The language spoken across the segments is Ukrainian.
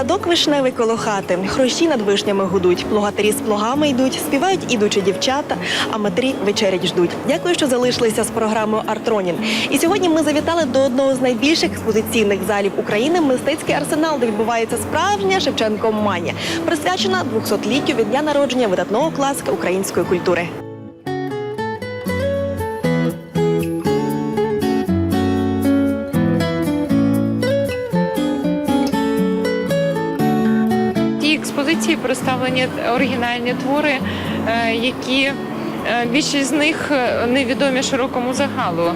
Садок вишневий коло хати, хрущі над вишнями гудуть, плугатарі з плугами йдуть, співають ідучі дівчата, а матері вечерять ждуть. Дякую, що залишилися з програмою Артронін. І сьогодні ми завітали до одного з найбільших експозиційних залів України мистецький арсенал, де відбувається справжня Шевченко Манія, присвячена 200-літтю від дня народження видатного класика української культури. В експозиції представлені оригінальні твори, е, які е, більшість з них е, невідомі широкому загалу.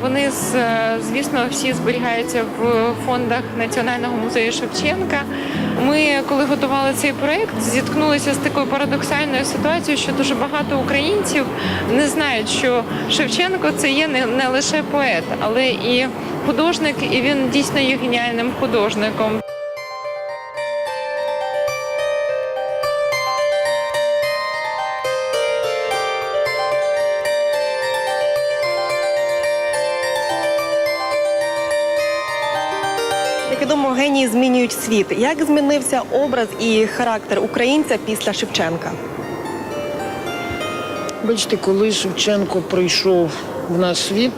Вони звісно всі зберігаються в фондах Національного музею Шевченка. Ми, коли готували цей проект, зіткнулися з такою парадоксальною ситуацією, що дуже багато українців не знають, що Шевченко це є не лише поет, але і художник, і він дійсно є геніальним художником. Як відомо, генії змінюють світ. Як змінився образ і характер українця після Шевченка? Бачите, коли Шевченко прийшов в наш світ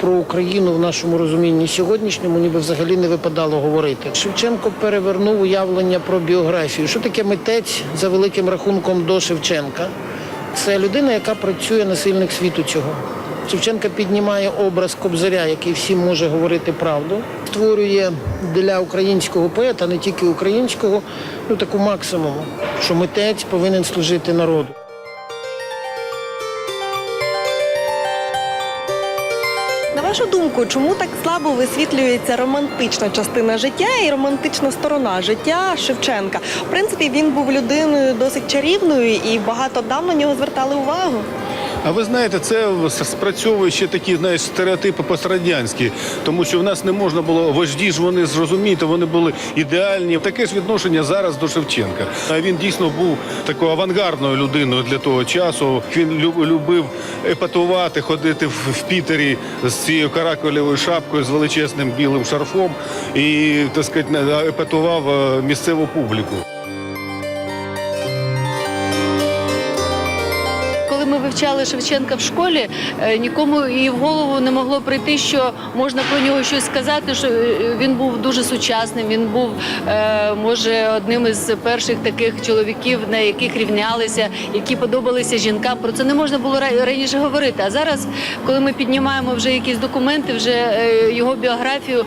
про Україну в нашому розумінні сьогоднішньому, ніби взагалі не випадало говорити. Шевченко перевернув уявлення про біографію. Що таке митець за великим рахунком до Шевченка? Це людина, яка працює насильник світу цього. Шевченка піднімає образ кобзаря, який всім може говорити правду, створює для українського поета, не тільки українського, ну таку максимуму, що митець повинен служити народу. На вашу думку, чому так слабо висвітлюється романтична частина життя і романтична сторона життя Шевченка? В принципі, він був людиною досить чарівною і багато дам на нього звертали увагу. А ви знаєте, це спрацьовує ще такі знаєш, стереотипи пострадянські, тому що в нас не можна було вожді ж вони зрозуміти, вони були ідеальні. Таке ж відношення зараз до Шевченка. А він дійсно був такою авангардною людиною для того часу. Він любив епатувати, ходити в, Пітері з цією каракулевою шапкою, з величезним білим шарфом і так сказати, епатував е, місцеву публіку. Вивчали Шевченка в школі, е, нікому і в голову не могло прийти, що можна про нього щось сказати. Що е, він був дуже сучасним. Він був е, може одним із перших таких чоловіків, на яких рівнялися, які подобалися жінкам. Про це не можна було раніше говорити. А зараз, коли ми піднімаємо вже якісь документи, вже його біографію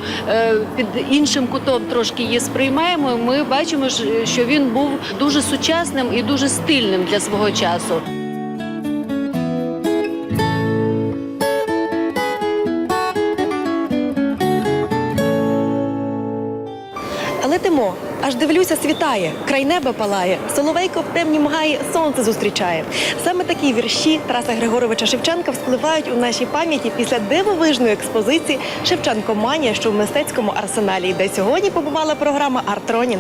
під іншим кутом трошки її сприймаємо. Ми бачимо, що він був дуже сучасним і дуже стильним для свого часу. Летимо, аж дивлюся, світає, край неба палає, соловейко в темні мгаї сонце зустрічає. Саме такі вірші Тараса Григоровича Шевченка вспливають у нашій пам'яті після дивовижної експозиції Шевченко Манія, що в мистецькому арсеналі, де сьогодні побувала програма Артронін.